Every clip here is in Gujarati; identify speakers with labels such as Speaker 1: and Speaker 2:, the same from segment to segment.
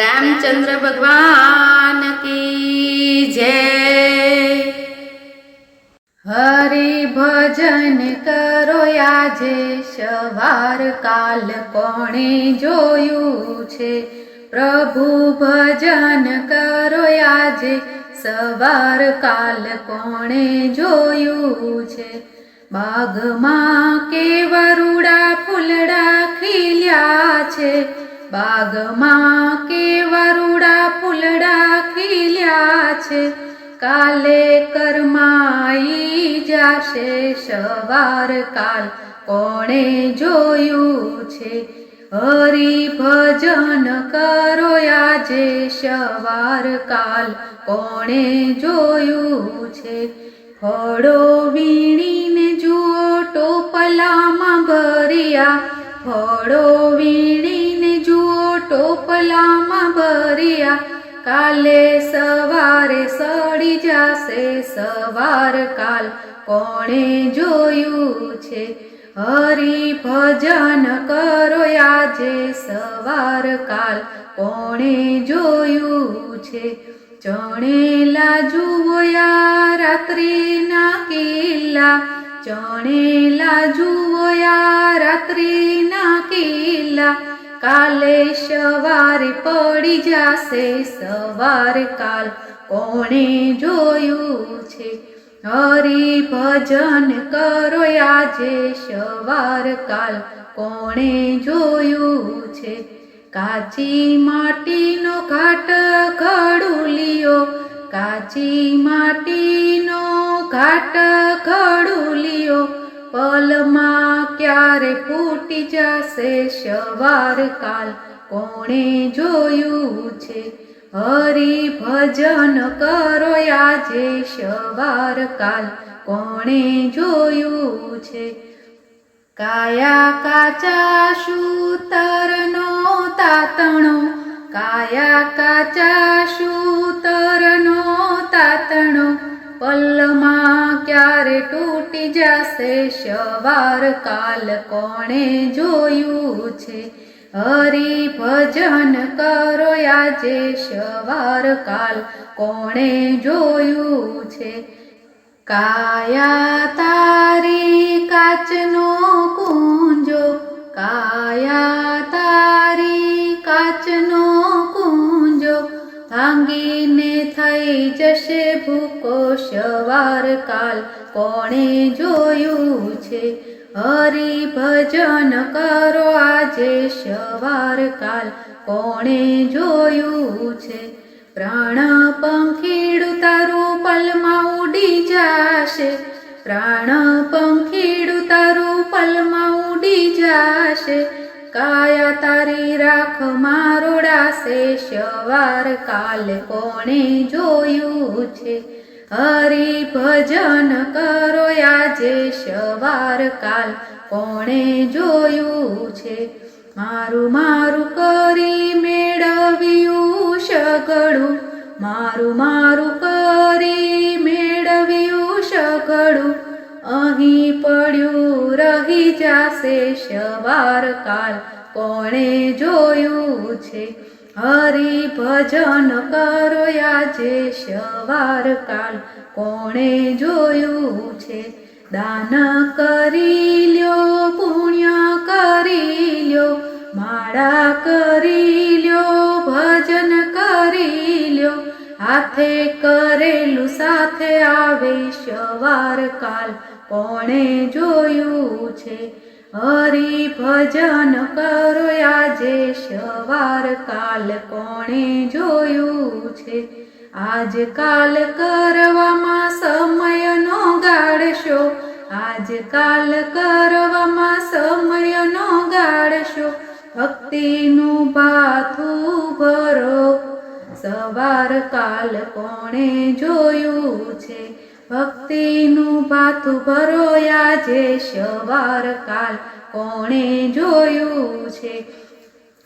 Speaker 1: રામચંદ્ર ભગવાન કી જય. હરિ ભજન કરો આજે સવાર કાલ કોણે જોયું છે? પ્રભુ ભજન કરો આજે સવાર કાલ કોણે જોયું છે? બાગમાં કે વરુડા ફૂલડા ખીલ્યા છે? બાગમાં કે વરુડા ફૂલડા ખીલ્યા છે? કાલે કરમાઈ જાશે સવાર કાલ. કોણે જોયું છે? હરી ભજન કરો આજે સવાર કાલ. કોણે જોયું છે? ફળો વીણીને સવારે સડી જશે સવાર કાલ. કોણે જોયું છે? હરી ભજન કરો આજે સવાર કાલ. કોણે જોયું છે? ચણેલા જુઓયા રાત્રિના કિલ્લા. ચણેલા જુઓયા રાત્રિના કિલ્લા. કાલે સવારે પડી જશે સવાર કાલ. કોણે જોયું છે? હરી ભજન કરો આજે સવાર કાલ. કોણે જોયું છે? કાચી માટીનો ઘાટ ઘડુલિયો કાચી માટીનો ઘાટ ઘડુલિયો પલમાં ક્યારે ફૂટી જશે સવાર કાલ? કોણે જોયું છે? હરી ભજન કરો આજે સવાર કાલ. કોણે જોયું છે? કાયા કાચા સૂતરનો તાતણો, કાયા કાચા સૂતરનો તાતણો, પલ્લમાં ક્યારે તૂટી જશે સવાર કાલ કોણે જોયું છે? હરી ભજન કરો આજે સવાર કાલ કોણે જોયું છે? કાયા તારી કાચનો થઈ જશે ભૂકો સવાર કાલ? કોણે જોયું છે? હરી ભજન કરો આજે સવાર કાલ. કોણે જોયું છે? પ્રાણ પંખીડું તારું પલમાં ઉડી જશે. પ્રાણ પંખીડું તારું પલમાં ઉડી જશે. કાયા તારી રાખ મારોડાશે સવાર કાલ કોણે જોયું છે? હરિ ભજન કરો આજે સવાર કાલ કોણે જોયું છે? મારું મારું કરી મેળવ્યું સગડું, મારું મારું કરી મેળવ્યું સગડું જશે સવાર કાલ કોણે જોયું છે? હરિ ભજન કરો આજે સવાર કાલ કોણે જોયું છે? દાન કરી લ્યો, પુણ્ય કરી લ્યો, માળા કરી લ્યો, ભજન કરી લ્યો. હાથે કરેલું સાથે આવે સવાર કાલ કોણે જોયું છે. હરી ભજન કરો આજે સવાર કાલ, કોણે જોયું છે? આજ કાલ કરવામાં સમય નો ગાળશો. આજ કાલ કરવામાં સમય નો ગાળશો. ભક્તિનું ભાથું ભરો. સવાર કાલ કોણે જોયું છે? ભક્તિનું પાથું ભરો આજે સવાર કાલ. કોણે જોયું છે?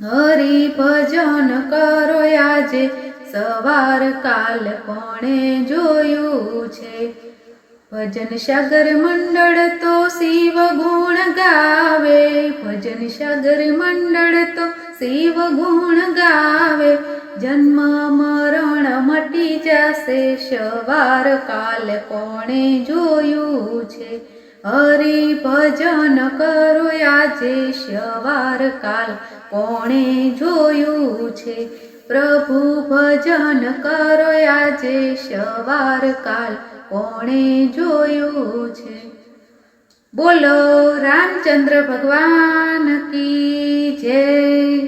Speaker 1: હરિ ભજન કરો આજે સવાર કાલ. કોણે જોયું છે? ભજન સાગર મંડળ તો શિવ ગુણ ગાવે. ભજન સાગર મંડળ તો શિવ ગુણ ગાવે. જન્મ મટી જશે સવાર કાલ કોણે જોયું છે? હરિ ભજન કરો આજે સવાર કાલ કોણે જોયું છે? પ્રભુ ભજન કરો આજે સવાર કાલ કોણે જોયું છે? બોલો, રામચંદ્ર ભગવાન કી જય.